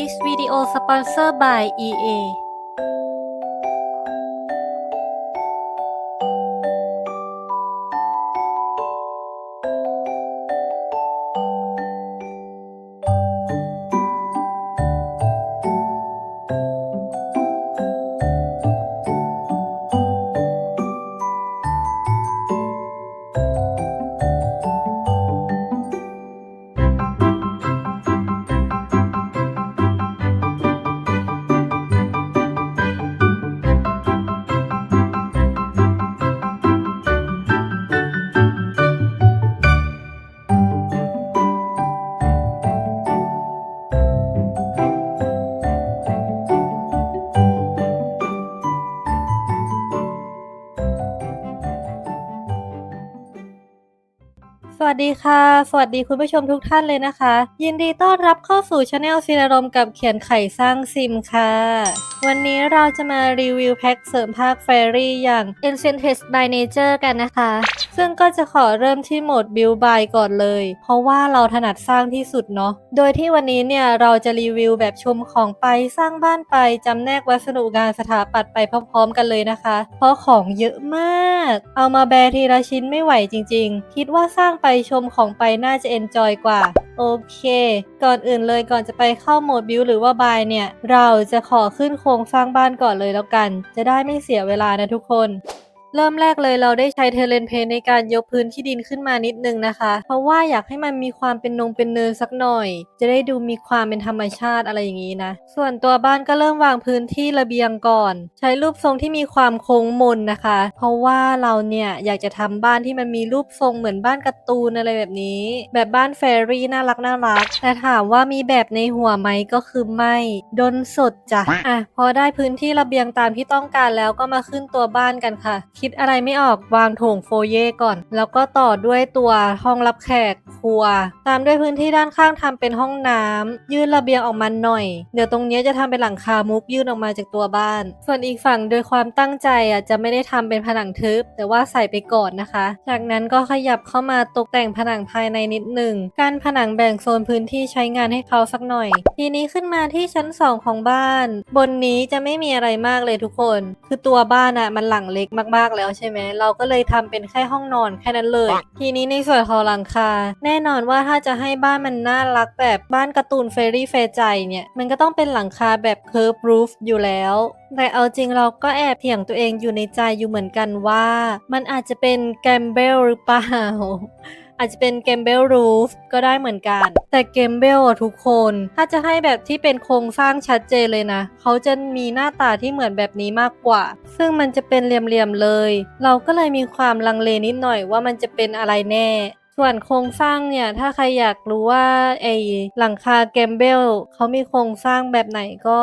This video sponsored by EA สวัสดีค่ะ สวัสดีคุณผู้ชมทุกท่านเลยนะคะ ยินดีต้อนรับเข้าสู่ช anel ซีนารมกับเขียนไข่สร้างซิมค่ะ วันนี้เราจะมารีวิวแพ็คเสริมภาคเฟรี่อย่าง e n c e n t e d by Nature กันนะคะ ซึ่งก็จะขอเริ่มที่โหมด Build by ก่อนเลย เพราะว่าเราถนัดสร้างที่สุดเนาะ โดยที่วันนี้เนี่ยเราจะรีวิวแบบชมของไปสร้างบ้านไปจำแนกวัสดุงานสถาปัตย์ไปพร้อมๆ กันเลยนะคะ เพราะของเยอะมาก เอามาแบทีละชิ้นไม่ไหวจริง ๆ คิดว่าสร้างไปชมของไปน่าจะเอนจอยกว่า โอเค ก่อนอื่นเลยก่อนจะไปเข้าโหมดบิวหรือว่าบายเนี่ย เราจะขอขึ้นโครงสร้างบ้านก่อนเลยแล้วกัน จะได้ไม่เสียเวลานะทุกคน เริ่มแรกเลยเราได้ใช้เทเลนเพในการยกพื้นที่ดินขึ้นมานิดนึงนะคะ เพราะว่าอยากให้มันมีความเป็นนงเป็นเนินสักหน่อย จะได้ดูมีความเป็นธรรมชาติอะไรอย่างนี้นะ ส่วนตัวบ้านก็เริ่มวางพื้นที่ระเบียงก่อน ใช้รูปทรงที่มีความโค้งมนนะคะ เพราะว่าเราเนี่ยอยากจะทำบ้านที่มันมีรูปทรงเหมือนบ้านการ์ตูนอะไรแบบนี้ แบบบ้านแฟรี่น่ารักน่ารักแต่ถามว่ามีแบบในหัวไหมก็คือไม่ดนสดจ้ะอะพอได้พื้นที่ระเบียงตามที่ต้องการแล้วก็มาขึ้นตัวบ้านกันค่ะคิดอะไรไม่ออกวางโถงโฟเย่ก่อน แล้วก็ต่อด้วยตัวห้องรับแขกครัว ตามด้วยพื้นที่ด้านข้างทำเป็นห้องน้ำยื่นระเบียงออกมาหน่อย เดี๋ยวตรงนี้จะทำเป็นหลังคามุกยื่นออกมาจากตัวบ้าน ส่วนอีกฝั่งโดยความตั้งใจอะจะไม่ได้ทำเป็นผนังทึบ แต่ว่าใส่ไปก่อนนะคะ จากนั้นก็ขยับเข้ามาตกแต่งผนังภายในนิดหนึ่งการผนังแบ่งโซนพื้นที่ใช้งานให้เขาสักหน่อย ทีนี้ขึ้นมาที่ชั้น 2 ของบ้าน บนนี้จะไม่มีอะไรมากเลยทุกคน คือตัวบ้านอะมันหลังเล็กมากๆแล้วใช่ไหมเราก็เลยทำเป็นแค่ห้องนอนแค่นั้นเลย ทีนี้ในส่วนของหลังคา แน่นอนว่าถ้าจะให้บ้านมันน่ารักแบบบ้านการ์ตูนเฟรี่เฟใจเนี่ยมันก็ต้องเป็นหลังคาแบบเคิร์ฟรูฟอยู่แล้วแต่เอาจริงเราก็แอบเถียงตัวเองอยู่ในใจอยู่เหมือนกันว่า มันอาจจะเป็นแกมเบลหรือเปล่า อาจจะเป็นเกมเบลรูฟก็ได้เหมือนกัน แต่เกมเบลทุกคน ถ้าจะให้แบบที่เป็นโครงสร้างชัดเจนเลยนะ เขาจะมีหน้าตาที่เหมือนแบบนี้มากกว่า ซึ่งมันจะเป็นเหลี่ยมๆเลย เราก็เลยมีความลังเลนิดหน่อยว่ามันจะเป็นอะไรแน่ส่วนโครงสร้างเนี่ย ถ้าใครอยากรู้ว่าไอหลังคาเกมเบลเขามีโครงสร้างแบบไหนก็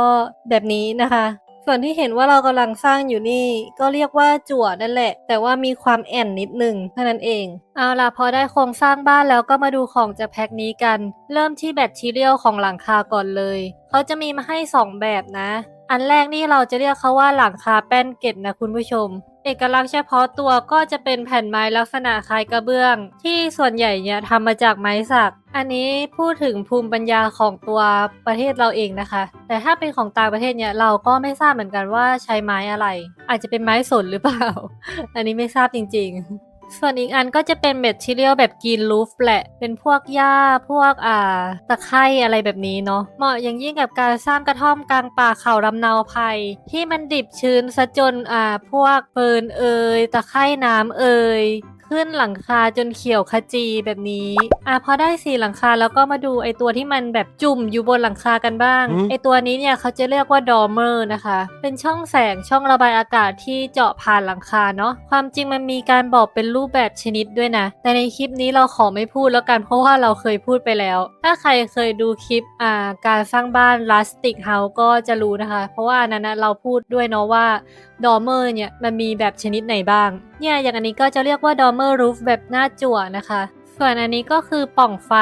แบบนี้นะคะ ส่วนที่เห็นว่าเรากำลังสร้างอยู่นี่ ก็เรียกว่าจั่วนั่นแหละ แต่ว่ามีความแอนนิดนึงเท่านั้นเอง เอาล่ะพอได้โครงสร้างบ้านแล้วก็มาดูของจากแพ็คนี้กัน เริ่มที่แบตทีเรียลของหลังคาก่อนเลย เขาจะมีมาให้ 2 แบบนะ อันแรกนี่เราจะเรียกเขาว่าหลังคาแป้นเกล็ดนะคุณผู้ชม เอกลักษณ์เฉพาะตัวก็จะเป็นแผ่นไม้ลักษณะคล้ายกระเบื้อง ที่ส่วนใหญ่เนี่ยทำมาจากไม้สัก อันนี้พูดถึงภูมิปัญญาของตัวประเทศเราเองนะคะ แต่ถ้าเป็นของต่างประเทศเนี่ยเราก็ไม่ทราบเหมือนกันว่าใช้ไม้อะไร อาจจะเป็นไม้สนหรือเปล่า อันนี้ไม่ทราบจริง ๆ ส่วนอีกอันก็จะเป็นเมที่เรียกแบบกรีนรูฟแหละ เป็นพวกหญ้า พวกอ่า ตะไคร่อะไรแบบนี้เนาะ เหมาะอย่างยิ่งกับการสร้างกระท่อมกลางป่าเขาลำเนาภัย ที่มันดิบชื้นซะจนอ่า พวกเฟิร์นเอย ตะไคร่น้ำเอย ขึ้นหลังคาจนเขียวขจีแบบนี้อะพอได้สีหลังคาแล้วก็มาดูไอตัวที่มันแบบจุ่มอยู่บนหลังคากันบ้างอืมไอตัวนี้เนี่ยเขาจะเรียกว่าดอ r เมอร์นะคะ เป็นช่องแสงช่องระบายอากาศที่เจาะผ่านหลังคาเนาะ ความจริงมันมีการบอกเป็นรูปแบบชนิดด้วยนะ แต่ในคลิปนี้เราขอไม่พูดแล้วกันเพราะว่าเราเคยพูดไปแล้ว ถ้าใครเคยดูคลิปอ่าการสร้างบ้าน Rustic House ก็จะรู้นะคะ เพราะว่าอันนั้นนะเราพูดด้วยเนาะว่าดอร์เมอร์เนี่ยมันมีแบบชนิดไหนบ้าง เนี่ยอย่างอันนี้ก็จะเรียกว่าดอร์เมอร์รูฟแบบหน้าจั่วนะคะ ส่วนอันนี้ก็คือปล่องไฟ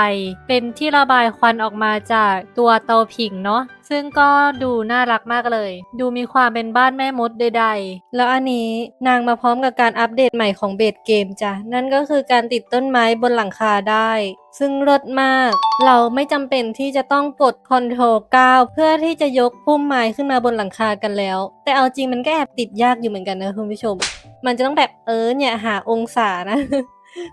เป็นที่ระบายควันออกมาจากตัวเตาผิงเนาะซึ่งก็ดูน่ารักมากเลย ดูมีความเป็นบ้านแม่มดใดๆ แล้วอันนี้นางมาพร้อมกับการอัปเดตใหม่ของเบสเกมจ้ะ นั่นก็คือการติดต้นไม้บนหลังคาได้ ซึ่งรดมาก เราไม่จำเป็นที่จะต้องกด Ctrl 9เพื่อที่จะยกพุ่มไม้ขึ้นมาบนหลังคากันแล้ว แต่เอาจริงมันก็แอบติดยากอยู่เหมือนกันนะคุณผู้ชม มันจะต้องแบบเออเนี่ยหาองศานะ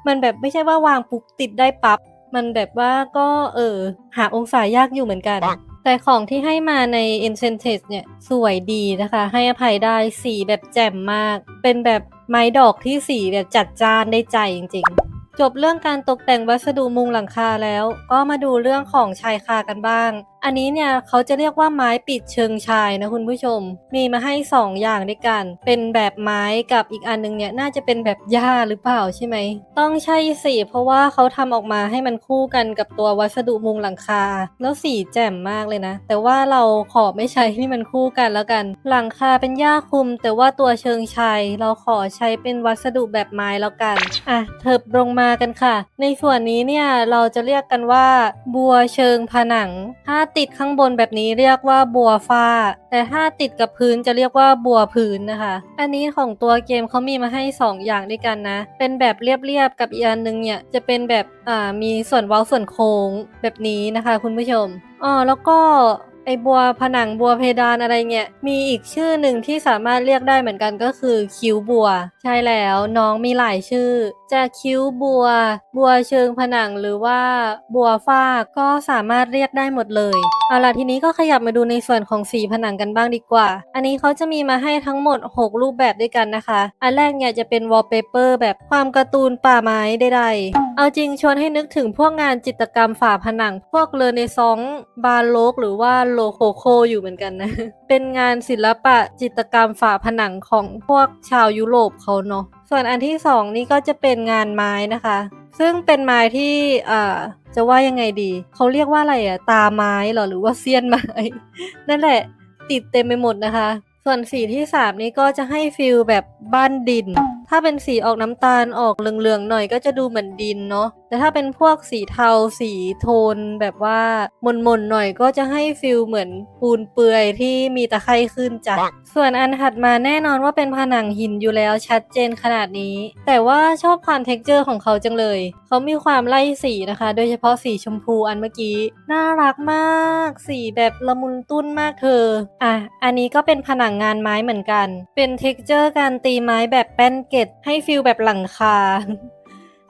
มันแบบไม่ใช่ว่าวางปุ๊บติดได้ปับ๊บมันแบบว่าก็เออหาองศายากอยู่เหมือนกัน แต่ของที่ให้มาใน e n c h a n t e d เนี่ยสวยดีนะคะ ให้อภัยได้สีแบบแจ่มมาก เป็นแบบไม้ดอกที่สีแบบจัดจ้านได้ใจจริงๆ จบเรื่องการตกแต่งวัสดุมุงหลังคาแล้ว ก็มาดูเรื่องของชายคากันบ้าง อันนี้เนี่ยเขาจะเรียกว่าไม้ปิดเชิงชายนะคุณผู้ชม มีมาให้ 2 อย่างด้วยกัน เป็นแบบไม้กับอีกอันนึงเนี่ยน่าจะเป็นแบบหญ้าหรือเปล่าใช่ไหม ต้องใช่สิเพราะว่าเขาทำออกมาให้มันคู่กันกับตัววัสดุมุงหลังคา แล้วสีแจ่มมากเลยนะ แต่ว่าเราขอไม่ใช้ที่มันคู่กันแล้วกัน หลังคาเป็นหญ้าคลุม แต่ว่าตัวเชิงชายเราขอใช้เป็นวัสดุแบบไม้แล้วกันอะเถิบลงมากันค่ะ ในส่วนนี้เนี่ยเราจะเรียกกันว่าบัวเชิงผนังถ้าติดข้างบนแบบนี้เรียกว่าบัวฟ้า แต่ถ้าติดกับพื้นจะเรียกว่าบัวพื้นนะคะ อันนี้ของตัวเกมเขามีมาให้ 2 อย่างด้วยกันนะ เป็นแบบเรียบๆกับอีกอันนึงเนี่ยจะเป็นแบบอ่ามีส่วนเว้าส่วนโค้งแบบนี้นะคะ คุณผู้ชมอ๋อแล้วก็ ไอบัวผนังบัวเพดานอะไรเงี้ยมีอีกชื่อหนึ่งที่สามารถเรียกได้เหมือนกันก็คือคิ้วบัว ใช่แล้วน้องมีหลายชื่อ จะคิ้วบัว บัวเชิงผนังหรือว่าบัวฟ้าก็สามารถเรียกได้หมดเลยเอาล่ะทีนี้ก็ขยับมาดูในส่วนของสีผนังกันบ้างดีกว่า อันนี้เขาจะมีมาให้ทั้งหมด 6 รูปแบบด้วยกันนะคะ อันแรกเนี่ยจะเป็นวอลเปเปอร์แบบความการ์ตูนป่าไม้ใดๆเอาจริงชวนให้นึกถึงพวกงานจิตรกรรมฝาผนัง พวกเลอในซองบาโลกหรือว่าโลโคโคอยู่เหมือนกันนะ เป็นงานศิลปะจิตรกรรมฝาผนังของพวกชาวยุโรปเขาเนาะส่วนอันที่สองนี่ก็จะเป็นงานไม้นะคะ ซึ่งเป็นไม้ที่อ่าจะว่ายังไงดี เขาเรียกว่าอะไรอะตาไม้เหรอหรือว่าเสี้ยนไม้ นั่นแหละติดเต็มไปหมดนะคะ ส่วนสีที่สามนี้ก็จะให้ฟิลแบบบ้านดิน ถ้าเป็นสีออกน้ำตาลออกเหลืองๆหน่อยก็จะดูเหมือนดินเนาะแต่ถ้าเป็นพวกสีเทาสีโทนแบบว่ามนๆหน่อยก็จะให้ฟิลเหมือนปูนเปือยที่มีตะไคร่ขึ้นจ้ะส่วนอันถัดมาแน่นอนว่าเป็นผนังหินอยู่แล้วชัดเจนขนาดนี้ แต่ว่าชอบความเท็กเจอร์ของเขาจังเลย เขามีความไล่สีนะคะ โดยเฉพาะสีชมพูอันเมื่อกี้ น่ารักมาก สีแบบละมุนตุ้นมากเธออะอันนี้ก็เป็นผนังงานไม้เหมือนกัน เป็นเท็กเจอร์การตีไม้แบบแป้นเกตให้ฟิลแบบหลังคา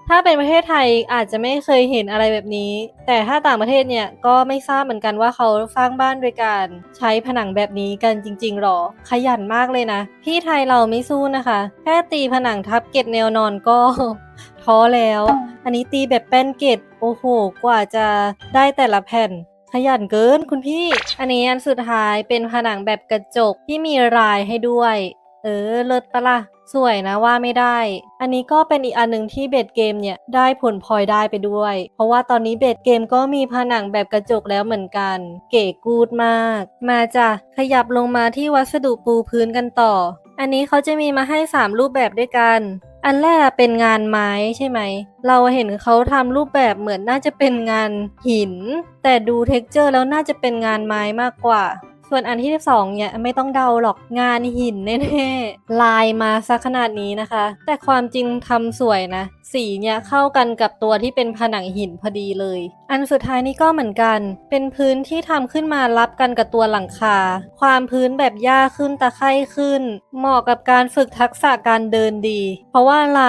ถ้าเป็นประเทศไทยอาจจะไม่เคยเห็นอะไรแบบนี้ แต่ถ้าต่างประเทศเนี่ยก็ไม่ทราบเหมือนกันว่าเขาสร้างบ้านโดยการใช้ผนังแบบนี้กันจริง ๆหรอ ขยันมากเลยนะ พี่ไทยเราไม่สู้นะคะ แค่ตีผนังทับเกล็ดแนวนอนก็ท้อแล้ว อันนี้ตีแบบแป้นเกล็ดโอ้โห กว่าจะได้แต่ละแผ่นขยันเกินคุณพี่ อันนี้อันสุดท้ายเป็นผนังแบบกระจกที่มีลายให้ด้วย เออ เลิศปะล่ะ สวยนะว่าไม่ได้ อันนี้ก็เป็นอีกอันหนึ่งที่เบสเกมเนี่ยได้ผลพลอยได้ไปด้วย เพราะว่าตอนนี้เบสเกมก็มีผนังแบบกระจกแล้วเหมือนกัน เก๋กูดมาก มาจ้ะ ขยับลงมาที่วัสดุปูพื้นกันต่อ อันนี้เขาจะมีมาให้ 3 รูปแบบด้วยกัน อันแรกเป็นงานไม้ใช่ไหม เราเห็นเขาทำรูปแบบเหมือนน่าจะเป็นงานหิน แต่ดูเท็กเจอร์แล้วน่าจะเป็นงานไม้มากกว่า ส่วนอันที่สองเนี่ยไม่ต้องเดาหรอกงานหินแน่ๆลายมาซะขนาดนี้นะคะ แต่ความจริงทำสวยนะ สีเนี่ยเข้ากันกับตัวที่เป็นผนังหินพอดีเลย อันสุดท้ายนี่ก็เหมือนกัน เป็นพื้นที่ทำขึ้นมารับกันกับตัวหลังคา ความพื้นแบบหญ้าขึ้นตะไคร่ขึ้น เหมาะกับการฝึกทักษะการเดินดี เพราะว่าอะไร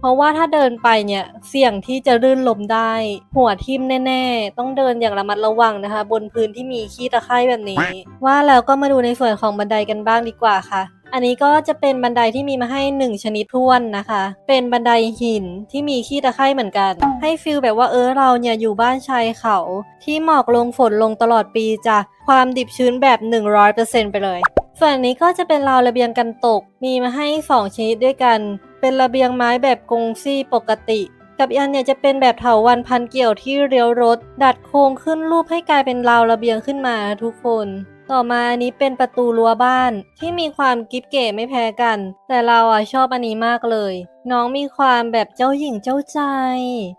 เพราะว่าถ้าเดินไปเนี่ยเสี่ยงที่จะลื่นล้มได้ หัวทิ่มแน่ๆ ต้องเดินอย่างระมัดระวังนะคะ บนพื้นที่มีขี้ตะไคร่แบบนี้ ว่าแล้วก็มาดูในส่วนของบันไดกันบ้างดีกว่าค่ะ อันนี้ก็จะเป็นบันไดที่มีมาให้ 1 ชนิดท้วนนะคะ เป็นบันไดหินที่มีขี้ตะไคร่เหมือนกัน ให้ฟิลแบบว่าเออเราเนี่ยอยู่บ้านชายเขา ที่หมอกลงฝนลงตลอดปีจ้ะความดิบชื้นแบบ 100%ไปเลย ส่วนนี้ก็จะเป็นราวระเบียงกันตก มีมาให้ 2 ชนิดด้วยกัน เป็นระเบียงไม้แบบกงซี่ปกติกับอันเนี่ยจะเป็นแบบเถาวันพันเกี่ยวที่เลี้ยวรถ ดัดโครงขึ้นรูปให้กลายเป็นราวระเบียงขึ้นมาทุกคน ต่อมาอันนี้เป็นประตูรั้วบ้านที่มีความกิ๊บเก๋ไม่แพ้กัน แต่เราอะชอบอันนี้มากเลย น้องมีความแบบเจ้าหญิงเจ้าใจ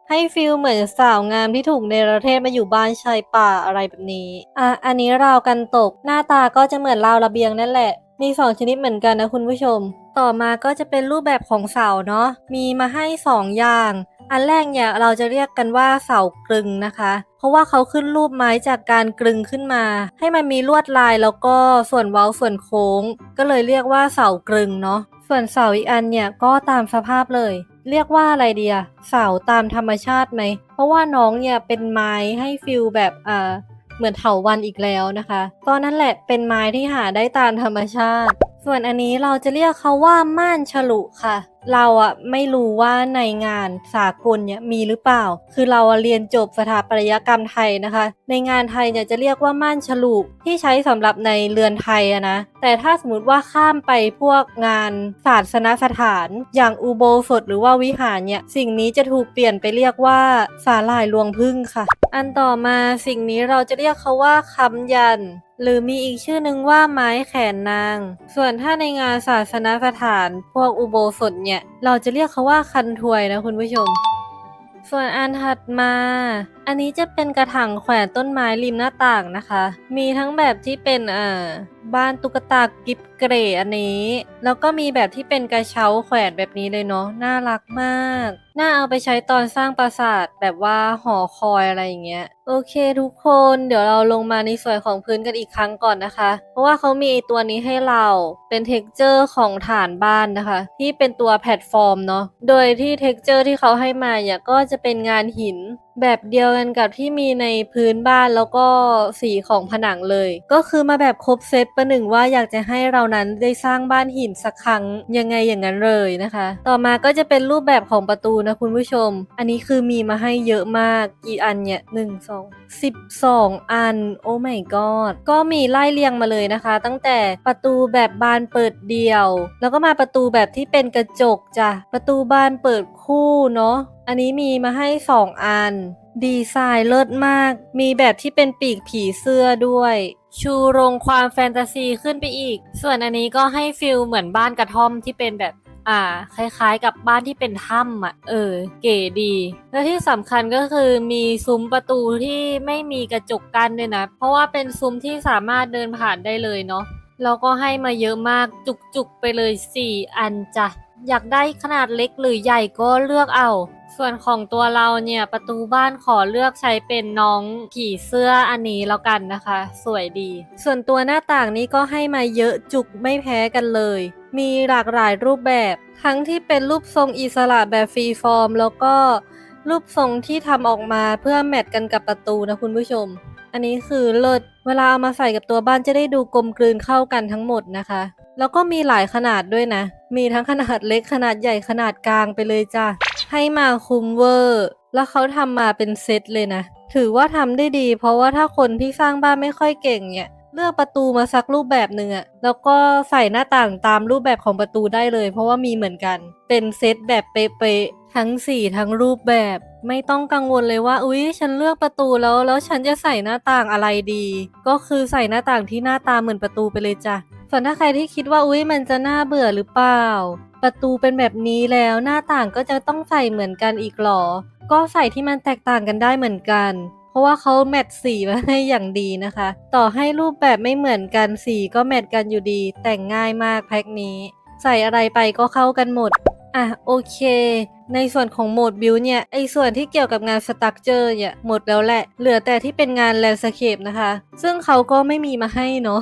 ให้ฟิลเหมือนสาวงามที่ถูกเนประเทศมาอยู่บ้านชายป่าอะไรแบบนี้อะอันนี้ราวกันตก หน้าตาก็จะเหมือนราวระเบียงนั่นแหละ มีสองชนิดเหมือนกันนะคุณผู้ชม ต่อมาก็จะเป็นรูปแบบของเสาเนาะมีมาให้สองอย่าง อันแรกเนี่ยเราจะเรียกกันว่าเสากลึงนะคะ เพราะว่าเขาขึ้นรูปไม้จากการกลึงขึ้นมา ให้มันมีลวดลายแล้วก็ส่วนเว้าส่วนโค้ง ก็เลยเรียกว่าเสากลึงเนาะส่วนเสาอีกอันเนี่ยก็ตามสภาพเลย เรียกว่าอะไรเดียเสาตามธรรมชาติไหมเพราะว่าน้องเนี่ยเป็นไม้ให้ฟิลแบบอ่าเหมือนเถาวันอีกแล้วนะคะก็นั่นแหละเป็นไม้ที่หาได้ตามธรรมชาติ ส่วนอันนี้เราจะเรียกเขาว่าม่านฉลุค่ะ เราอะไม่รู้ว่าในงานสากลเนี่ยมีหรือเปล่า คือเราเรียนจบสถาปัตยกรรมไทยนะคะ ในงานไทยเนี่ยจะเรียกว่าม่านฉลุที่ใช้สำหรับในเรือนไทยอะนะ แต่ถ้าสมมติว่าข้ามไปพวกงานศาสนสถาน อย่างอุโบสถหรือว่าวิหารเนี่ยสิ่งนี้จะถูกเปลี่ยนไปเรียกว่าสาลายลวงพึ่งค่ะ อันต่อมาสิ่งนี้เราจะเรียกเขาว่าคำยัน หรือมีอีกชื่อหนึ่งว่าไม้แขนนาง ส่วนถ้าในงานศาสนสถานพวกอุโบสถเนี่ย เราจะเรียกเขาว่าคันถวยนะคุณผู้ชม ส่วนอันถัดมา อันนี้จะเป็นกระถางแขวนต้นไม้ริมหน้าต่างนะคะ มีทั้งแบบที่เป็นเอ่อบ้านตุ๊กตากิฟเกรอันนี้ แล้วก็มีแบบที่เป็นกระเช้าแขวนแบบนี้เลยเนาะน่ารักมาก น่าเอาไปใช้ตอนสร้างปราสาทแบบว่าหอคอยอะไรอย่างเงี้ย โอเคทุกคนเดี๋ยวเราลงมาในส่วนของพื้นกันอีกครั้งก่อนนะคะ เพราะว่าเขามีตัวนี้ให้เราเป็นเท็กเจอร์ของฐานบ้านนะคะ ที่เป็นตัวแพลตฟอร์มเนาะโดยที่เท็กเจอร์ที่เขาให้มาเนี่ยก็จะเป็นงานหิน แบบเดียวกันกับที่มีในพื้นบ้านแล้วก็สีของผนังเลย ก็คือมาแบบครบเซตประหนึ่งว่าอยากจะให้เรานั้นได้สร้างบ้านหินสักครั้งยังไงอย่างนั้นเลยนะคะ ต่อมาก็จะเป็นรูปแบบของประตูนะคุณผู้ชม อันนี้คือมีมาให้เยอะมากกี่อันเนี่ยหนึ่งสองสิบสองอัน โอ้ my god ก็มีไล่เรียงมาเลยนะคะ ตั้งแต่ประตูแบบบานเปิดเดียว แล้วก็มาประตูแบบที่เป็นกระจกจ้ะประตูบานเปิด คู่เนาะ อันนี้มีมาให้ 2 อัน ดีไซน์เลิศมาก มีแบบที่เป็นปีกผีเสื้อด้วย ชูโรงความแฟนตาซีขึ้นไปอีก ส่วนอันนี้ก็ให้ฟิลเหมือนบ้านกระท่อมที่เป็นแบบอ่าคล้ายๆกับบ้านที่เป็นถ้ำอะ เออ เก๋ดี และที่สำคัญก็คือมีซุ้มประตูที่ไม่มีกระจกกั้นด้วยนะ เพราะว่าเป็นซุ้มที่สามารถเดินผ่านได้เลยเนาะแล้วก็ให้มาเยอะมากจุกๆไปเลย 4 อันจ้ะ อยากได้ขนาดเล็กหรือใหญ่ก็เลือกเอา ส่วนของตัวเราเนี่ยประตูบ้านขอเลือกใช้เป็นน้องผีเสื้ออันนี้แล้วกันนะคะ สวยดี ส่วนตัวหน้าต่างนี้ก็ให้มาเยอะจุกไม่แพ้กันเลย มีหลากหลายรูปแบบ ทั้งที่เป็นรูปทรงอิสระแบบฟรีฟอร์ม แล้วก็รูปทรงที่ทำออกมาเพื่อแมทกันกับประตูนะคุณผู้ชม อันนี้คือเลิศ เวลาเอามาใส่กับตัวบ้านจะได้ดูกลมกลืนเข้ากันทั้งหมดนะคะ แล้วก็มีหลายขนาดด้วยนะ มีทั้งขนาดเล็กขนาดใหญ่ขนาดกลางไปเลยจ้ะ ให้มาคุ้มเวอร์ แล้วเขาทำมาเป็นเซตเลยนะ ถือว่าทำได้ดี เพราะว่าถ้าคนที่สร้างบ้านไม่ค่อยเก่งเนี่ยเลือกประตูมาสักรูปแบบหนึ่งอะแล้วก็ใส่หน้าต่างตามรูปแบบของประตูได้เลย เพราะว่ามีเหมือนกัน เป็นเซตแบบเป๊ะๆทั้งสีทั้งรูปแบบ ไม่ต้องกังวลเลยว่า อุ๊ย ฉันเลือกประตูแล้ว แล้วฉันจะใส่หน้าต่างอะไรดี ก็คือใส่หน้าต่างที่หน้าตาเหมือนประตูไปเลยจ้ะ ส่วนถ้าใครที่คิดว่าอุ๊ยมันจะน่าเบื่อหรือเปล่า ประตูเป็นแบบนี้แล้วหน้าต่างก็จะต้องใส่เหมือนกันอีกหรอ ก็ใส่ที่มันแตกต่างกันได้เหมือนกัน เพราะว่าเขาแมทสีมาให้อย่างดีนะคะ ต่อให้รูปแบบไม่เหมือนกันสีก็แมทกันอยู่ดี แต่งง่ายมากแพ็คนี้ ใส่อะไรไปก็เข้ากันหมด อะโอเค ในส่วนของโหมดบิวเนี่ยไอส่วนที่เกี่ยวกับงานสตั๊กเจอร์เนี่ยหมดแล้วแหละ เหลือแต่ที่เป็นงานแลนด์สเคปนะคะ ซึ่งเขาก็ไม่มีมาให้เนาะ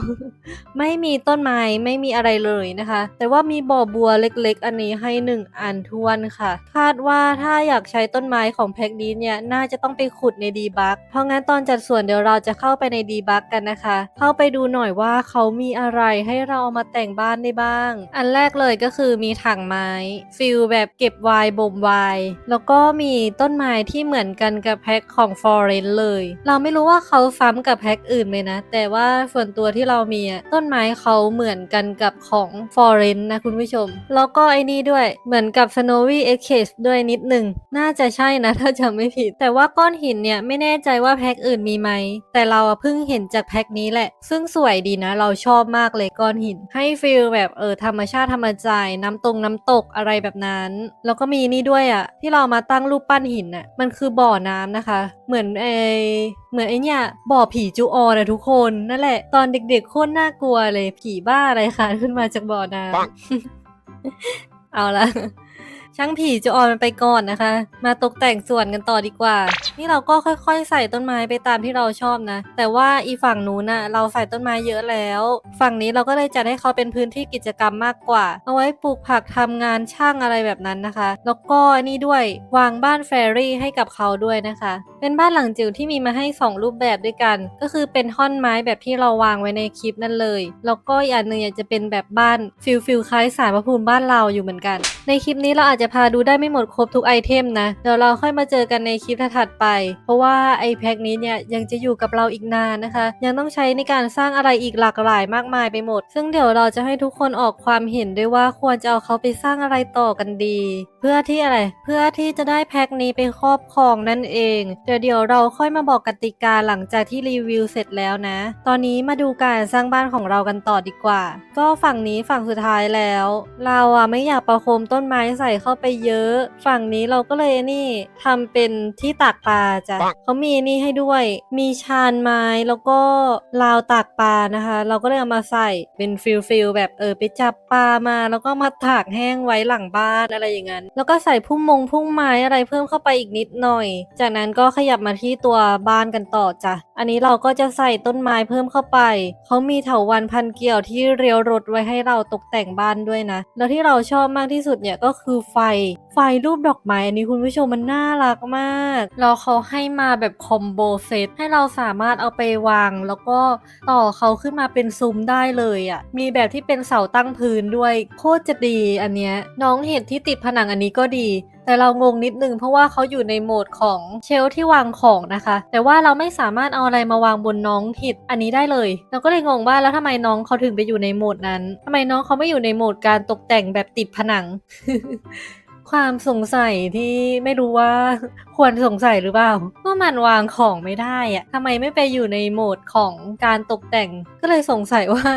ไม่มีต้นไม้ไม่มีอะไรเลยนะคะ แต่ว่ามีบ่อบัวเล็กๆ อันนี้ให้หนึ่งอันทวนค่ะ คาดว่าถ้าอยากใช้ต้นไม้ของแพ็กนี้เนี่ยน่าจะต้องไปขุดในดีบักเพราะงั้นตอนจัดส่วนเดี๋ยวเราจะเข้าไปในดีบักกันนะคะ เข้าไปดูหน่อยว่าเขามีอะไรให้เราเอามาแต่งบ้านได้บ้าง อันแรกเลยก็คือมีถังไม้ฟิลแบบเก็บไวน์บ่มไวน์แล้วก็มีต้นไม้ที่เหมือนกันกับแพ็คของ f o r e n เลย เราไม่รู้ว่าเขาซ้ำกับแพ็คอื่นไหมนะ แต่ว่าส่วนตัวที่เรามีอะต้นไม้เขาเหมือนกันกับของ f o r e n นนะคุณผู้ชม แล้วก็ไอ้นี่ด้วยเหมือนกับ Snowy e x c a s ด้วยนิดหนึ่งน่าจะใช่นะถ้าจำไม่ผิด แต่ว่าก้อนหินเนี่ยไม่แน่ใจว่าแพ็คอื่นมีไหมแต่เราเพิ่งเห็นจากแพ็คนี้แหละ ซึ่งสวยดีนะ เราชอบมากเลยก้อนหิน ให้ฟีลแบบเออธรรมชาติธรรมใจน้ำตรงน้ำตกอะไรแบบนั้น แล้วก็มีนี่ด้วยอะที่เรามาตั้งรูปปั้นหินอะมันคือบ่อน้ำนะคะ เหมือนไอเหมือนไอเนี่ยบ่อผีจูออนะทุกคนนั่นแหละ ตอนเด็กๆโคตรน่ากลัวเลยผีบ้าอะไรคะขึ้นมาจากบ่อน้ำเอาละ ช่างผีจะออนมันไปก่อนนะคะ มาตกแต่งส่วนกันต่อดีกว่า นี่เราก็ค่อยๆ ใส่ต้นไม้ไปตามที่เราชอบนะ แต่ว่าอีฝั่งนู้นน่ะเราใส่ต้นไม้เยอะแล้ว ฝั่งนี้เราก็เลยจัดให้เขาเป็นพื้นที่กิจกรรมมากกว่า เอาไว้ปลูกผักทำงานช่างอะไรแบบนั้นนะคะ แล้วก็นี่ด้วยวางบ้านแฟรี่ให้กับเขาด้วยนะคะ เป็นบ้านหลังจิ๋วที่มีมาให้ 2 รูปแบบด้วยกัน ก็คือเป็นท่อนไม้แบบที่เราวางไว้ในคลิปนั่นเลย แล้วก็อีกอันหนึ่งอยากจะเป็นแบบบ้านฟิลฟิลคล้ายสารพระภูมิบ้านเราอยู่เหมือนกัน ในคลิปนี้เราอาจจะะพาดูได้ไม่หมดครบทุกไอเทมนะ เดี๋ยวเราค่อยมาเจอกันในคลิปถัดไป เพราะว่าไอแพ็คนี้เนี่ยยังจะอยู่กับเราอีกนานนะคะ ยังต้องใช้ในการสร้างอะไรอีกหลากหลายมากมายไปหมด ซึ่งเดี๋ยวเราจะให้ทุกคนออกความเห็นด้วยว่าควรจะเอาเขาไปสร้างอะไรต่อกันดี เพื่อที่อะไร เพื่อที่จะได้แพ็คนี้ไปครอบครองนั่นเอง เดี๋ยวเดี๋ยวเราค่อยมาบอกกติกาหลังจากที่รีวิวเสร็จแล้วนะ ตอนนี้มาดูการสร้างบ้านของเรากันต่อดีกว่า ก็ฝั่งนี้ฝั่งสุดท้ายแล้ว เราอะไม่อยากประโคมต้นไม้ใส่เข้าไปเยอะ ฝั่งนี้เราก็เลยนี่ทำเป็นที่ตากปลาจ้ะปังเขามีนี่ให้ด้วย มีชานไม้แล้วก็ราวตากปลานะคะ เราก็เลยเอามาใส่เป็นฟิลฟิลแบบเออไปจับปลามาแล้วก็มาตากแห้งไว้หลังบ้านอะไรอย่างนั้น แล้วก็ใส่พุ่มมงพุ่มไม้อะไรเพิ่มเข้าไปอีกนิดหน่อย จากนั้นก็ขยับมาที่ตัวบ้านกันต่อจ้ะอันนี้เราก็จะใส่ต้นไม้เพิ่มเข้าไป เขามีเถาวันพันเกี่ยวที่เรียวรถไว้ให้เราตกแต่งบ้านด้วยนะ แล้วที่เราชอบมากที่สุดเนี่ยก็คือไฟไฟรูปดอกไม้อันนี้คุณผู้ชมมันน่ารักมากแล้วเขาให้มาแบบคอมโบเซตให้เราสามารถเอาไปวาง แล้วก็ต่อเขาขึ้นมาเป็นซุ้มได้เลยอะ่ะ มีแบบที่เป็นเสาตั้งพื้นด้วยโคตรจะดีอันเนี้ยน้องเห็ดที่ติดผนังอันนี้ก็ดี แต่เรางงนิดนึงเพราะว่าเขาอยู่ในโหมดของเชลที่วางของนะคะ แต่ว่าเราไม่สามารถเอาอะไรมาวางบนน้องหิดอันนี้ได้เลย เราก็เลยงงว่าแล้วทำไมน้องเขาถึงไปอยู่ในโหมดนั้นทำไมน้องเขาไม่อยู่ในโหมดการตกแต่งแบบติดผนัง ความสงสัยที่ไม่รู้ว่าควรสงสัยหรือเปล่าว่ามันวางของไม่ได้อะทำไมไม่ไปอยู่ในโหมดของการตกแต่ง ก็เลยสงสัยว่า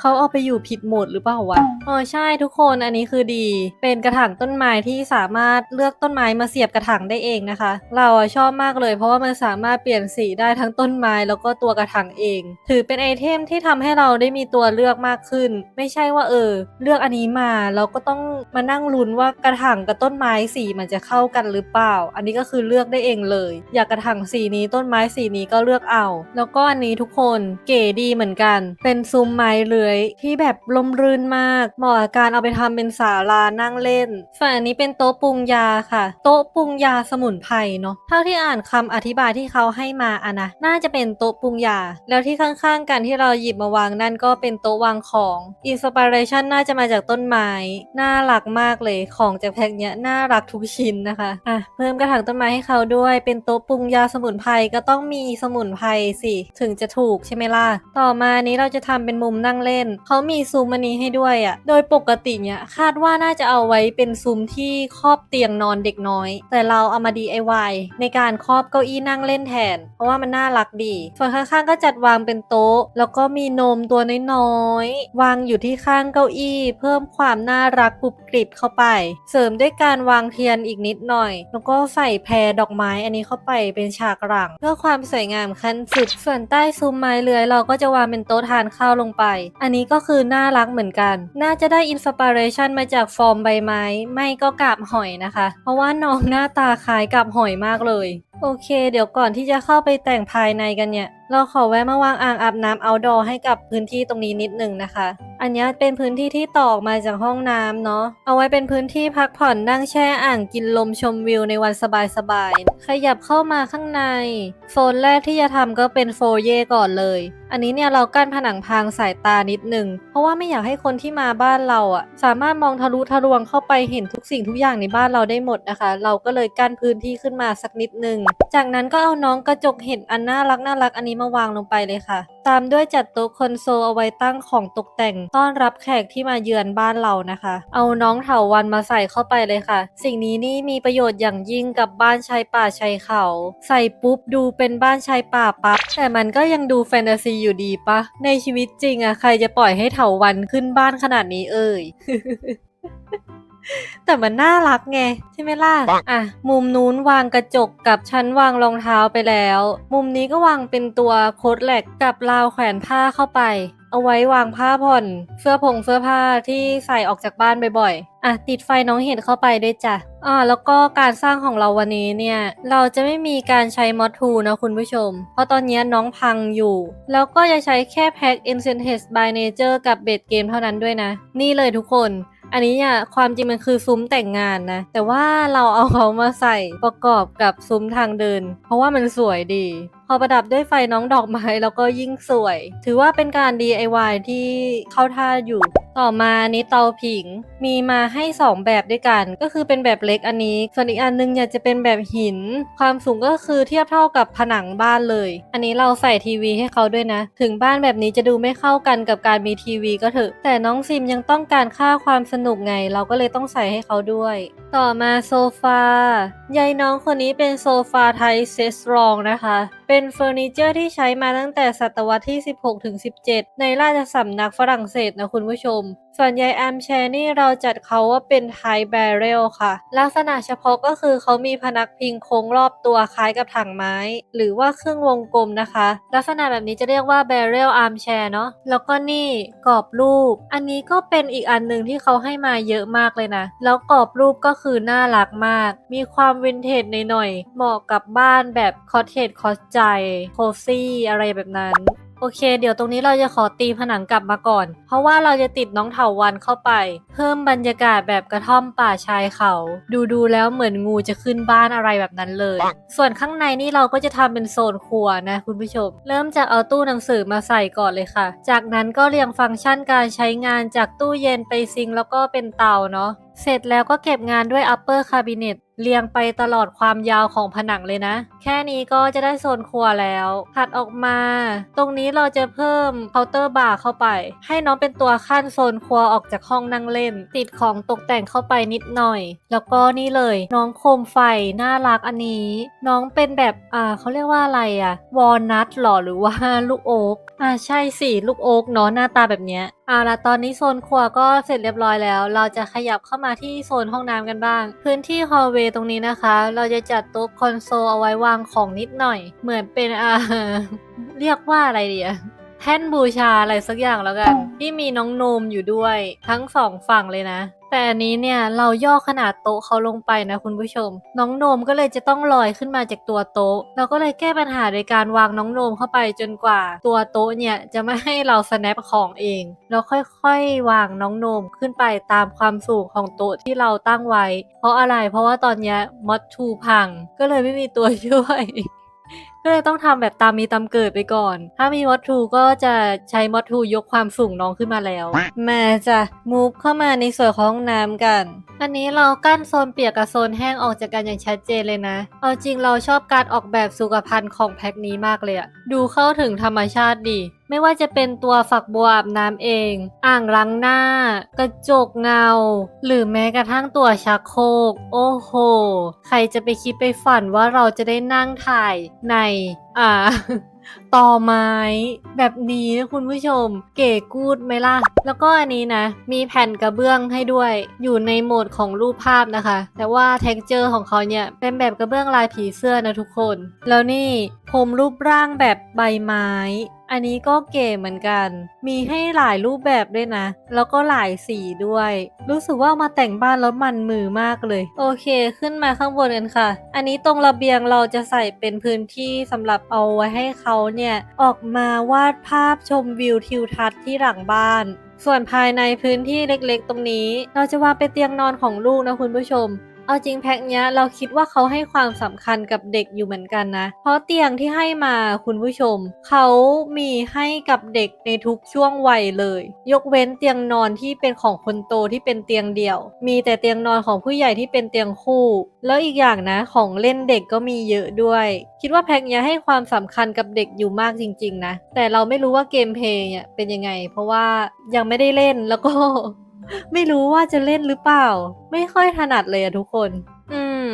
เขาเอาไปอยู่ผิดโหมดหรือเปล่าวะอ๋อใช่ทุกคนอันนี้คือดี เป็นกระถางต้นไม้ที่สามารถเลือกต้นไม้มาเสียบกระถางได้เองนะคะ เราอะชอบมากเลย เพราะว่ามันสามารถเปลี่ยนสีได้ทั้งต้นไม้แล้วก็ตัวกระถางเอง ถือเป็นไอเทมที่ทำให้เราได้มีตัวเลือกมากขึ้น ไม่ใช่ว่าเออ เลือกอันนี้มาเราก็ต้องมานั่งลุ้นว่ากระถางกับต้นไม้สีมันจะเข้ากันหรือเปล่า อันนี้ก็คือเลือกได้เองเลย อยากกระถางสีนี้ต้นไม้สีนี้ก็เลือกเอา แล้วก็อันนี้ทุกคนเก๋ดีเหมือนกัน เป็นซุ้มไม้เลื้อยที่แบบลมรื่นมาก เหมาะกับการเอาไปทำเป็นศาลานั่งเล่นส่วนอันนี้เป็นโต๊ะปรุงยาค่ะ โต๊ะปรุงยาสมุนไพรเนาะเท่าที่อ่านคำอธิบายที่เขาให้มาอะนะน่าจะเป็นโต๊ะปรุงยา แล้วที่ข้างๆกันที่เราหยิบมาวางนั่นก็เป็นโต๊ะวางของอินสปิเรชันน่าจะมาจากต้นไม้น่ารักมากเลยของจากแพ็คเนี้ยน่ารักทุกชิ้นนะคะอะเพิ่มกระถางต้นไม้ให้เขาด้วย เป็นโต๊ะปรุงยาสมุนไพรก็ต้องมีสมุนไพรสิถึงจะถูกใช่ไหมล่ะต่อมานี้เราจะทำเป็นมุมนั่งเล่นเขามีซูมอันนี้ให้ด้วยอะ่ะโดยปกติเนี่ยคาดว่าน่าจะเอาไว้เป็นซุ้มที่ครอบเตียงนอนเด็กน้อย แต่เราเอามา DIY ในการครอบเก้าอี้นั่งเล่นแทน เพราะว่ามันน่ารักดีส่วนข้างๆก็จัดวางเป็นโต๊ะ แล้วก็มีนมตัวน้อยๆวางอยู่ที่ข้างเก้าอี้ เพิ่มความน่ารักกรุบกริบเข้าไป เสริมด้วยการวางเทียนอีกนิดหน่อย แล้วก็ใส่แพรดอกไม้อันนี้เข้าไปเป็นฉากหลัง เพื่อความสวยงามขั้นสุด ส่วนใต้ซุ้มไม้เลื้อยเราก็จะวางเป็นโต๊ะทานข้าวลงไป อันนี้ก็คือน่ารักเหมือนกัน น่าจะได้อินสปิเรชันมาจากฟอร์มใบไม้ ไม่ก็กาบหอยนะคะ เพราะว่าน้องหน้าตาคล้ายกับหอยมากเลย โอเค เดี๋ยวก่อนที่จะเข้าไปแต่งภายในกันเนี่ย เราขอแวะมาวางอ่างอาบน้ำ outdoor ให้กับพื้นที่ตรงนี้นิดหนึ่งนะคะ อันนี้เป็นพื้นที่ที่ต่อกมาจากห้องน้ำเนาะ เอาไว้เป็นพื้นที่พักผ่อนนั่งแช่อ่างกินลมชมวิวในวันสบายๆ ขยับเข้ามาข้างในโซนแรกที่จะทำก็เป็นโฟเย่ก่อนเลย อันนี้เนี่ยเรากั้นผนังพางสายตานิดหนึ่งเพราะว่าไม่อยากให้คนที่มาบ้านเราอะสามารถมองทะลุทะลวงเข้าไปเห็นทุกสิ่งทุกอย่างในบ้านเราได้หมดนะคะ เราก็เลยกั้นพื้นที่ขึ้นมาสักนิดหนึ่งจากนั้นก็เอาน้องกระจกเห็นอันน่ารักน่ารักอันนี้มาวางลงไปเลยค่ะ ตามด้วยจัดโต๊ะคอนโซลเอาไว้ตั้งของตกแต่ง ต้อนรับแขกที่มาเยือนบ้านเรานะคะ เอาน้องเถาวันมาใส่เข้าไปเลยค่ะ สิ่งนี้นี่มีประโยชน์อย่างยิ่งกับบ้านชายป่าชายเขา ใส่ปุ๊บดูเป็นบ้านชายป่าปั๊บแต่มันก็ยังดูแฟนตาซีอยู่ดีปะในชีวิตจริงอะใครจะปล่อยให้เถาวันขึ้นบ้านขนาดนี้เอ่ย แต่มันน่ารักไง ใช่ไหมล่ะ อะ มุมนู้นวางกระจกกับชั้นวางรองเท้าไปแล้ว มุมนี้ก็วางเป็นตัวโค้ดแลกกับราวแขวนผ้าเข้าไป เอาไว้วางผ้าผ่อนเสื้อผงเสื้อผ้าที่ใส่ออกจากบ้านบ่อยๆ อะ ติดไฟน้องเห็ดเข้าไปด้วยจ้ะอ่าแล้วก็การสร้างของเราวันนี้เนี่ย เราจะไม่มีการใช้มอดทูนะคุณผู้ชม เพราะตอนนี้น้องพังอยู่ แล้วก็จะใช้แค่แพ็ก i n c e n t e s by Nature กับเบดเกมเท่านั้นด้วยนะ นี่เลยทุกคน อันนี้เนี่ยความจริงมันคือซุ้มแต่งงานนะ แต่ว่าเราเอาเขามาใส่ประกอบกับซุ้มทางเดิน เพราะว่ามันสวยดี พอประดับด้วยไฟน้องดอกไม้แล้วก็ยิ่งสวย ถือว่าเป็นการ DIY ที่เข้าท่าอยู่ ต่อมานี้เตาผิง มีมาให้ 2 แบบด้วยกัน ก็คือเป็นแบบเล็กอันนี้ ส่วนอีกอันนึงเนี่ยจะเป็นแบบหิน ความสูงก็คือเทียบเท่ากับผนังบ้านเลย อันนี้เราใส่ทีวีให้เขาด้วยนะ ถึงบ้านแบบนี้จะดูไม่เข้ากันกับการมีทีวีก็เถอะ แต่น้องซิมยังต้องการค่าความสนุกไง เราก็เลยต้องใส่ให้เขาด้วย ต่อมาโซฟายายน้องคนนี้เป็นโซฟาไทยเซสรองนะคะ เป็นเฟอร์นิเจอร์ที่ใช้มาตั้งแต่ศตวรรษที่ 16ถึง17 ในราชสำนักฝรั่งเศสนะคุณผู้ชม ส่วนยายแอมแชร์นี่เราจัดเขาว่าเป็นไทแบเรลค่ะ ลักษณะเฉพาะก็คือเขามีพนักพิงโค้งรอบตัวคล้ายกับถังไม้ หรือว่าเครื่องวงกลมนะคะ ลักษณะแบบนี้จะเรียกว่าแบเรลอาร์มแชร์เนาะแล้วก็นี่กรอบรูป อันนี้ก็เป็นอีกอันหนึ่งที่เขาให้มาเยอะมากเลยนะ แล้วกรอบรูปก็คือน่ารักมาก มีความวินเทจหน่อยๆเหมาะกับบ้านแบบคอเทจคอสใจโคซี่อะไรแบบนั้น โอเค เดี๋ยวตรงนี้เราจะขอตีผนังกลับมาก่อน เพราะว่าเราจะติดน้องเถาวันเข้าไป เพิ่มบรรยากาศแบบกระท่อมป่าชายเขา ดูดูๆแล้วเหมือนงูจะขึ้นบ้านอะไรแบบนั้นเลย ส่วนข้างในนี่เราก็จะทำเป็นโซนครัวนะคุณผู้ชม เริ่มจากเอาตู้หนังสือมาใส่ก่อนเลยค่ะ จากนั้นก็เรียงฟังก์ชันการใช้งานจากตู้เย็นไปซิงค์แล้วก็เป็นเตาเนาะ เสร็จแล้วก็เก็บงานด้วย upper cabinet เรียงไปตลอดความยาวของผนังเลยนะ แค่นี้ก็จะได้โซนครัวแล้วถัดออกมา ตรงนี้เราจะเพิ่มเคาน์เตอร์บาร์เข้าไป ให้น้องเป็นตัวขั้นโซนครัวออกจากห้องนั่งเล่น ติดของตกแต่งเข้าไปนิดหน่อย แล้วก็นี่เลย น้องโคมไฟน่ารักอันนี้ น้องเป็นแบบอ่าเขาเรียกว่าอะไรอะวอลนัทหรอหรือว่าลูกโอ๊ก อ่าใช่สิลูกโอ๊กเนาะหน้าตาแบบเนี้ยเอาละตอนนี้โซนครัวก็เสร็จเรียบร้อยแล้ว เราจะขยับเข้ามาที่โซนห้องน้ำกันบ้าง พื้นที่ฮอลเวย์ตรงนี้นะคะ เราจะจัดโต๊ะคอนโซลเอาไว้วางของนิดหน่อย เหมือนเป็นอ่าเรียกว่าอะไรดีอะแท่นบูชาอะไรสักอย่างแล้วกัน ที่มีน้องโนมอยู่ด้วย ทั้งสองฝั่งเลยนะ แต่อันนี้เนี่ยเราย่อขนาดโต๊ะเขาลงไปนะคุณผู้ชม น้องโนมก็เลยจะต้องลอยขึ้นมาจากตัวโต๊ะ เราก็เลยแก้ปัญหาโดยการวางน้องโนมเข้าไปจนกว่า ตัวโต๊ะเนี่ยจะไม่ให้เราสแนปของเองแล้วค่อยๆ วางน้องโนมขึ้นไปตามความสูงของโต๊ะที่เราตั้งไว้ เพราะอะไรเพราะว่าตอนเนี้มอดทูพังก็เลยไม่มีตัวช่วย ก็เลยต้องทำแบบตามมีตามเกิดไปก่อน ถ้ามีมอดทูก็จะใช้มอดทูยกความสูงน้องขึ้นมาแล้ว มาจะมูฟเข้ามาในส่วนของห้องน้ำกัน อันนี้เรากั้นโซนเปียกกับโซนแห้งออกจากกันอย่างชัดเจนเลยนะ เอาจริงเราชอบการออกแบบสุขภัณฑ์ของแพ็คนี้มากเลยอะดูเข้าถึงธรรมชาติดี ไม่ว่าจะเป็นตัวฝักบัวอาบน้ำเอง อ่างล้างหน้า กระจกเงา หรือแม้กระทั่งตัวชักโครก โอ้โห ใครจะไปคิดไปฝันว่าเราจะได้นั่งถ่ายใน อ่าต่อไม้ แบบนี้นะคุณผู้ชม เก๋กูดไหมล่ะ แล้วก็อันนี้นะ มีแผ่นกระเบื้องให้ด้วย อยู่ในโหมดของรูปภาพนะคะ แต่ว่า t e x t อร์ของเขาเนี่ย เป็นแบบกระเบื้องลายผีเสื้อนะทุกคน แล้วนี่ผมรูปร่างแบบใบไม้ อันนี้ก็เก๋เหมือนกัน มีให้หลายรูปแบบด้วยนะ แล้วก็หลายสีด้วย รู้สึกว่าเอามาแต่งบ้านแล้วมันมือมากเลย โอเค ขึ้นมาข้างบนกันค่ะ อันนี้ตรงระเบียงเราจะใส่เป็นพื้นที่สำหรับเอาไว้ให้เขาเนี่ย ออกมาวาดภาพชมวิวทิวทัศน์ที่หลังบ้านส่วนภายในพื้นที่เล็กๆ ตรงนี้ เราจะวางเป็นเตียงนอนของลูกนะคุณผู้ชม เอาจริงแพ็คเนี้ยเราคิดว่าเขาให้ความสำคัญกับเด็กอยู่เหมือนกันนะ เพราะเตียงที่ให้มาคุณผู้ชม เขามีให้กับเด็กในทุกช่วงวัยเลย ยกเว้นเตียงนอนที่เป็นของคนโตที่เป็นเตียงเดี่ยว มีแต่เตียงนอนของผู้ใหญ่ที่เป็นเตียงคู่ แล้วอีกอย่างนะของเล่นเด็กก็มีเยอะด้วย คิดว่าแพ็คเนี้ยให้ความสำคัญกับเด็กอยู่มากจริง ๆ นะ แต่เราไม่รู้ว่าเกมเพลย์เนี่ยเป็นยังไง เพราะว่ายังไม่ได้เล่นแล้วก็ ไม่รู้ว่าจะเล่นหรือเปล่า ไม่ค่อยถนัดเลยอะทุกคน อืม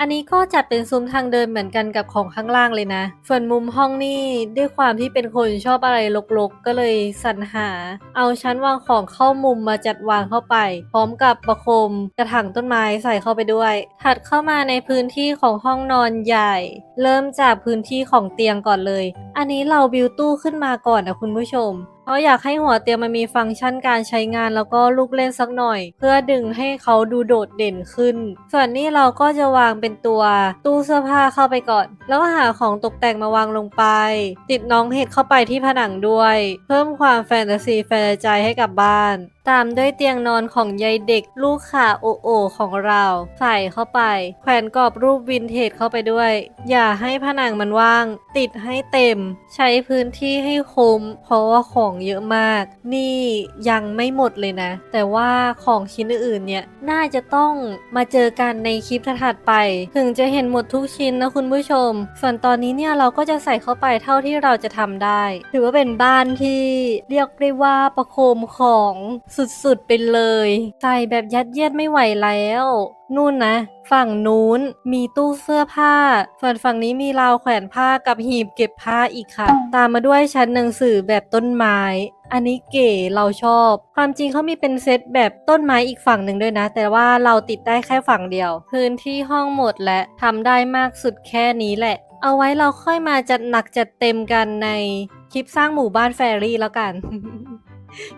อันนี้ก็จัดเป็นซุ้มทางเดินเหมือนกันกับของข้างล่างเลยนะ ส่วนมุมห้องนี่ด้วยความที่เป็นคนชอบอะไรรกๆ ก็เลยสรรหา เอาชั้นวางของเข้ามุมมาจัดวางเข้าไป พร้อมกับประโคมกระถางต้นไม้ใส่เข้าไปด้วย ถัดเข้ามาในพื้นที่ของห้องนอนใหญ่ เริ่มจากพื้นที่ของเตียงก่อนเลย อันนี้เราบิวตู้ขึ้นมาก่อนนะคุณผู้ชมเพ ราะอยากให้หัวเตียงมันมีฟังก์ชันการใช้งานแล้วก็ลูกเล่นสักหน่อย เพื่อดึงให้เขาดูโดดเด่นขึ้น ส่วนนี้เราก็จะวางเป็นตัวตู้เสื้อผ้าเข้าไปก่อน แล้วก็หาของตกแต่งมาวางลงไป ติดน้องเห็ดเข้าไปที่ผนังด้วย เพิ่มความแฟนตาซีแฟนใจให้กับบ้านตามด้วยเตียงนอนของยายเด็กลูกขาโอโอของเรา ใส่เข้าไป แขวนกรอบรูปวินเทจเข้าไปด้วย อย่าให้ผนังมันว่าง ติดให้เต็ม ใช้พื้นที่ให้คุ้มเพราะว่าของเยอะมาก นี่ยังไม่หมดเลยนะ แต่ว่าของชิ้นอื่นๆเนี่ยน่าจะต้องมาเจอกันในคลิปถัดไป ถึงจะเห็นหมดทุกชิ้นนะคุณผู้ชม ส่วนตอนนี้เนี่ยเราก็จะใส่เข้าไปเท่าที่เราจะทำได้ ถือว่าเป็นบ้านที่เรียกได้ว่าประโคมของสุดๆไปเลยใส่แบบยัดเยียดไม่ไหวแล้ว นู่นนะ ฝั่งนู้นมีตู้เสื้อผ้าส่วนฝั่งนี้มีราวแขวนผ้ากับหีบเก็บผ้าอีกค่ะ ตามมาด้วยชั้นหนังสือแบบต้นไม้ อันนี้เก๋เราชอบ ความจริงเขามีเป็นเซตแบบต้นไม้อีกฝั่งหนึ่งด้วยนะ แต่ว่าเราติดได้แค่ฝั่งเดียว พื้นที่ห้องหมดและทำได้มากสุดแค่นี้แหละ เอาไว้เราค่อยมาจัดหนักจัดเต็มกันในคลิปสร้างหมู่บ้านแฟรี่แล้วกัน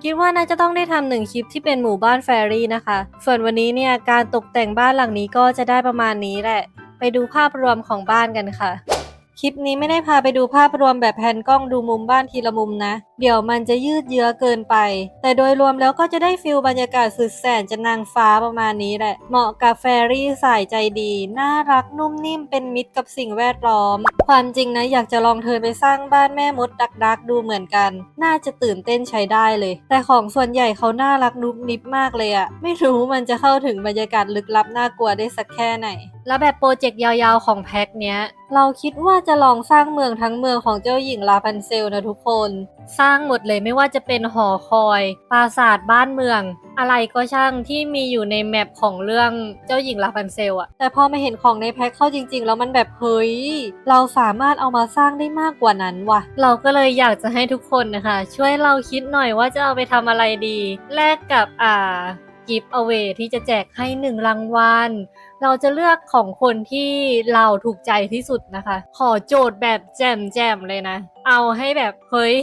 คิดว่าน่าจะต้องได้ทำหนึ่งคลิปที่เป็นหมู่บ้านแฟรี่นะคะ ส่วนวันนี้เนี่ยการตกแต่งบ้านหลังนี้ก็จะได้ประมาณนี้แหละ ไปดูภาพรวมของบ้านกันค่ะ คลิปนี้ไม่ได้พาไปดูภาพรวมแบบแผนกล้องดูมุมบ้านทีละมุมนะ เดี๋ยวมันจะยืดเยื้อเกินไป แต่โดยรวมแล้วก็จะได้ฟิลบรรยากาศสุดแสนจะนางฟ้าประมาณนี้แหละ เหมาะกับแฟรี่สายใจดี น่ารักนุ่มนิ่มเป็นมิตรกับสิ่งแวดล้อม ความจริงนะอยากจะลองเทินไปสร้างบ้านแม่มดดักดักๆดูเหมือนกัน น่าจะตื่นเต้นใช้ได้เลย แต่ของส่วนใหญ่เขาน่ารักนุบนิบมากเลยอะไม่รู้มันจะเข้าถึงบรรยากาศลึกลับน่ากลัวได้สักแค่ไหน แล้วแบบโปรเจกต์ยาวๆของแพ็คเนี้ย เราคิดว่าจะลองสร้างเมืองทั้งเมืองของเจ้าหญิงลาพันเซลนะทุกคน สร้างหมดเลยไม่ว่าจะเป็นหอคอยปราสาทบ้านเมือง อะไรก็ช่างที่มีอยู่ในแมปของเรื่องเจ้าหญิงลาพันเซลอะแต่พอมาเห็นของในแพ็คเข้าจริง ๆ แล้วมันแบบเฮ้ยเราสามารถเอามาสร้างได้มากกว่านั้นว่ะ เราก็เลยอยากจะให้ทุกคนนะคะ ช่วยเราคิดหน่อยว่าจะเอาไปทำอะไรดี แลกกับอ่ากิฟต์เอาเวที่จะแจกให้หนึ่งรางวัล เราจะเลือกของคนที่เราถูกใจที่สุดนะคะ ขอโจทย์แบบแจมแจมเลยนะ เอาให้แบบเฮ้ย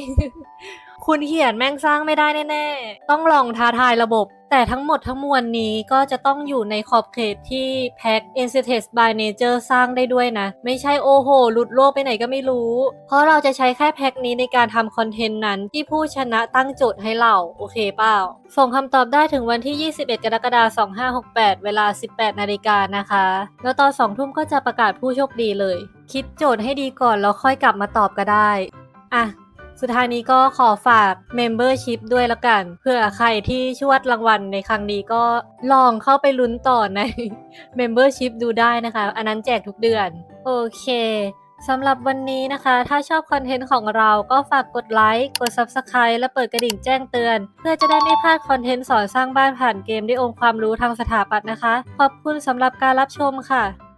คุณเขียนแม่งสร้างไม่ได้แน่ ๆ ต้องลองท้าทายระบบ แต่ทั้งหมดทั้งมวลนี้ก็จะต้องอยู่ในขอบเขตที่แพ็ก e n c i t e s by Nature สร้างได้ด้วยนะ ไม่ใช่โอ้โหหลุดโลกไปไหนก็ไม่รู้ เพราะเราจะใช้แค่แพ็กนี้ในการทำคอนเทนต์นั้นที่ผู้ชนะตั้งโจทย์ให้เราโอเคเปล่า ส่งคำตอบได้ถึงวันที่ 21 กรกฎาคม 2568 เวลา 18 นาฬิกานะคะ แล้วตอน 2 ทุ่มก็จะประกาศผู้โชคดีเลย คิดโจทย์ให้ดีก่อนแล้วค่อยกลับมาตอบก็ได้ อะ สุดท้ายนี้ก็ขอฝาก Membership ด้วยละกัน เพื่อใครที่ชวดรางวัลในครั้งนี้ก็ลองเข้าไปลุ้นต่อใน Membership ดูได้นะคะ อันนั้นแจกทุกเดือน โอเคสำหรับวันนี้นะคะ ถ้าชอบคอนเทนต์ของเราก็ฝากกดไลค์ กด Subscribe และเปิดกระดิ่งแจ้งเตือน เพื่อจะได้ไม่พลาดคอนเทนต์สอนสร้างบ้านผ่านเกมด้วยองค์ความรู้ทางสถาปัตย์นะคะ ขอบคุณสำหรับการรับชมค่ะ